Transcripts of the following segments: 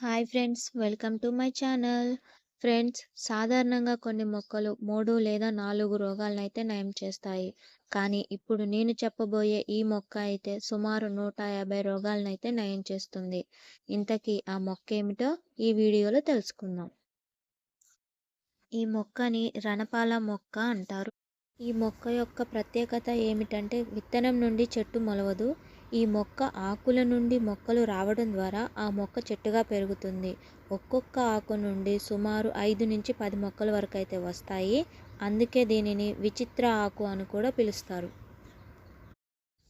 Hi friends welcome to my channel. Friends సాధారణంగా కొన్ని మొక్కలు మూడు లేదా నాలుగు రోగాలను అయితే నయం చేస్తాయి. కానీ ఇప్పుడు నేను చెప్పబోయే ఈ మొక్క అయితే సుమారు నూట యాభై రోగాలను అయితే నయం చేస్తుంది. ఇంతకీ ఆ మొక్క ఏమిటో ఈ వీడియోలో తెలుసుకుందాం. ఈ మొక్కని రణపాల మొక్క అంటారు. ఈ మొక్క యొక్క ప్రత్యేకత ఏమిటంటే విత్తనం నుండి చెట్టు మొలవదు. ఈ మొక్క ఆకుల నుండి మొక్కలు రావడం ద్వారా ఆ మొక్క చెట్టుగా పెరుగుతుంది. ఒక్కొక్క ఆకు నుండి సుమారు ఐదు నుంచి పది మొక్కల వరకు అయితే వస్తాయి. అందుకే దీనిని విచిత్ర ఆకు అని కూడా పిలుస్తారు.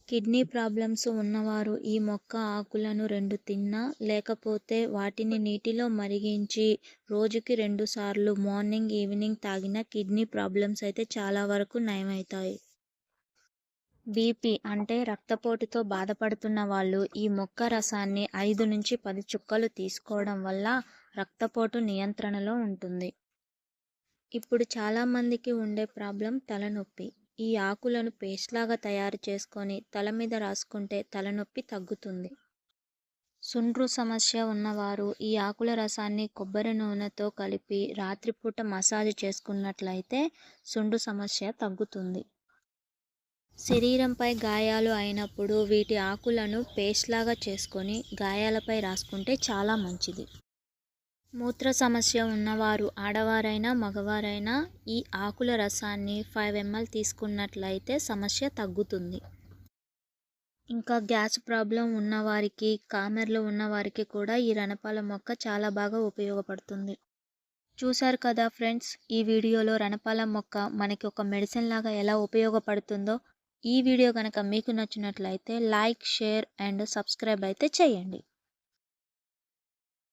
కిడ్నీ ప్రాబ్లమ్స్ ఉన్నవారు ఈ మొక్క ఆకులను రెండు తిన్నా లేకపోతే వాటిని నీటిలో మరిగించి రోజుకి రెండు సార్లు మార్నింగ్ ఈవినింగ్ తాగిన కిడ్నీ ప్రాబ్లమ్స్ అయితే చాలా వరకు నయమవుతాయి. బీపీ అంటే రక్తపోటుతో బాధపడుతున్న వాళ్ళు ఈ మొక్క రసాన్ని ఐదు నుంచి పది చుక్కలు తీసుకోవడం వల్ల రక్తపోటు నియంత్రణలో ఉంటుంది. ఇప్పుడు చాలామందికి ఉండే ప్రాబ్లం తలనొప్పి. ఈ ఆకులను పేస్ట్ లాగా తయారు చేసుకొని తల మీద రాసుకుంటే తలనొప్పి తగ్గుతుంది. సుండ్రు సమస్య ఉన్నవారు ఈ ఆకుల రసాన్ని కొబ్బరి నూనెతో కలిపి రాత్రిపూట మసాజ్ చేసుకున్నట్లయితే సుండ్రు సమస్య తగ్గుతుంది. శరీరంపై గాయాలు అయినప్పుడు వీటి ఆకులను పేస్ట్ లాగా చేసుకొని గాయాలపై రాసుకుంటే చాలా మంచిది. మూత్ర సమస్య ఉన్నవారు ఆడవారైనా మగవారైనా ఈ ఆకుల రసాన్ని ఫైవ్ ఎంఎల్ తీసుకున్నట్లయితే సమస్య తగ్గుతుంది. ఇంకా గ్యాస్ ప్రాబ్లం ఉన్నవారికి కామెర్లు ఉన్నవారికి కూడా ఈ రణపాల మొక్క చాలా బాగా ఉపయోగపడుతుంది. చూశారు కదా ఫ్రెండ్స్ ఈ వీడియోలో రణపాల మొక్క మనకి ఒక మెడిసిన్ లాగా ఎలా ఉపయోగపడుతుందో ఈ వీడియో కనుక మీకు నచ్చినట్లయితే లైక్ షేర్ అండ్ సబ్స్క్రైబ్ అయితే చేయండి.